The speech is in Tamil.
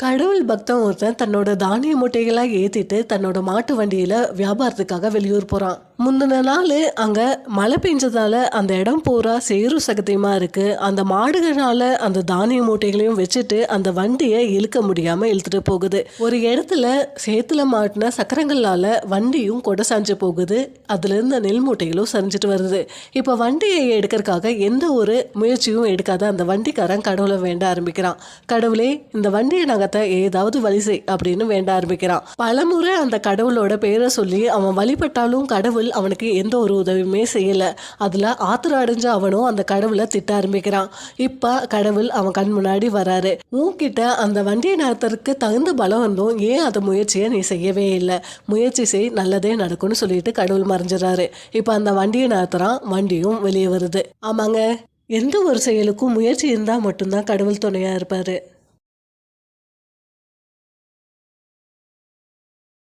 கடவுள் பக்தன் ஒருத்தன் தன்னோட தானிய மூட்டைகளாக ஏற்றிட்டு தன்னோட மாட்டு வண்டியில் வியாபாரத்துக்காக வெளியூர் போகிறான் முந்தின நாள் அங்கே மழை பெஞ்சதால் அந்த இடம் பூரா சேரும் சகதியமா இருக்குது அந்த மாடுகளால் அந்த தானிய மூட்டைகளையும் வச்சுட்டு அந்த வண்டியை இழுக்க முடியாமல் இழுத்துட்டு போகுது. ஒரு இடத்துல சேத்துல மாட்டின சக்கரங்களால் வண்டியும் கொடை சாஞ்சு போகுது. அதுலேருந்து நெல் மூட்டைகளும் சரிஞ்சிட்டு வருது. இப்போ வண்டியை எடுக்கிறதுக்காக எந்த ஒரு முயற்சியும் எடுக்காத அந்த வண்டிக்காரன் கடவுளை வேண்ட ஆரம்பிக்கிறான். கடவுளே இந்த வண்டியை நாங்கள் நகர்த்த ஏதாவது வழி செய் அப்படின்னு வேண்ட ஆரம்பிக்கிறான். பலமுறை அந்த கடவுளோட பேரை சொல்லி அவன் வழிபட்டாலும் கடவுள் அவனுக்கு எந்த ஒரு உதவியுமே செய்யல. அதுல ஆத்திரம் அடைஞ்ச அவனும் அந்த கடவுளை திட்ட ஆரம்பிக்கிறான். இப்ப கடவுள் அவன் கண் முன்னாடி வராரு. உன்கிட்ட அந்த வண்டியை நடத்துறதுக்கு தகுந்த பலம் வந்தும். ஏன் அந்த முயற்சியை நீ செய்யவே இல்லை? முயற்சி செய் நல்லதே நடக்கும்னு சொல்லிட்டு கடவுள் மறைஞ்சிடறாரு. இப்போ அந்த வண்டியை நடத்துறான். வண்டியும் வெளியே வருது. ஆமாங்க. எந்த ஒரு செயலுக்கும் முயற்சி இருந்தால் மட்டும்தான் கடவுள் துணையாக இருப்பார்.